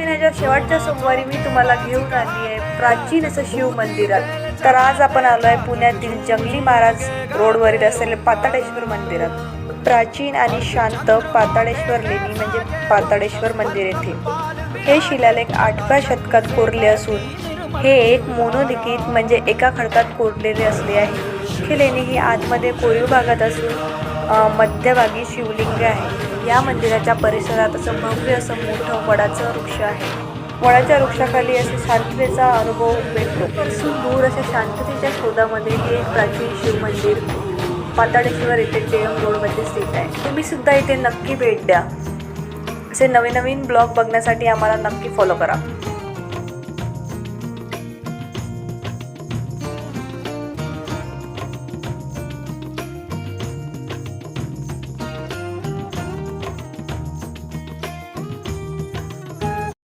महिन्याच्या शेवटच्या सोमवारी मी तुम्हाला घेऊन आली आहे प्राचीन असं शिव मंदिरात. तर आज आपण आलो आहे पुण्यातील जंगली महाराज रोडवरील असलेले पाताळेश्वर मंदिरात. प्राचीन आणि शांत पाताळेश्वर लेणी म्हणजे पाताळेश्वर मंदिर येथे. हे शिलालेख आठव्या शतकात कोरले असून हे एक मोनोलिखित म्हणजे एका खडकात कोरलेले असले आहे. ही लेणी ही आतमध्ये कोरीव भागात असून मध्यभागी शिवलिंग आहे. या मंदिराच्या परिसरात असं भव्य असं मोठं वडाचं वृक्ष आहे. वडाच्या वृक्षाखाली असे शांततेचा अनुभव भेटतो इथून दूर अशा शांततेच्या शोधामध्ये हे एक प्राचीन शिवमंदिर पाताळेश्वर येथे जयम रोडमध्ये स्थित आहे. तुम्ही सुद्धा इथे नक्की भेट द्या. असे नवीन नवीन ब्लॉग बघण्यासाठी आम्हाला नक्की फॉलो करा.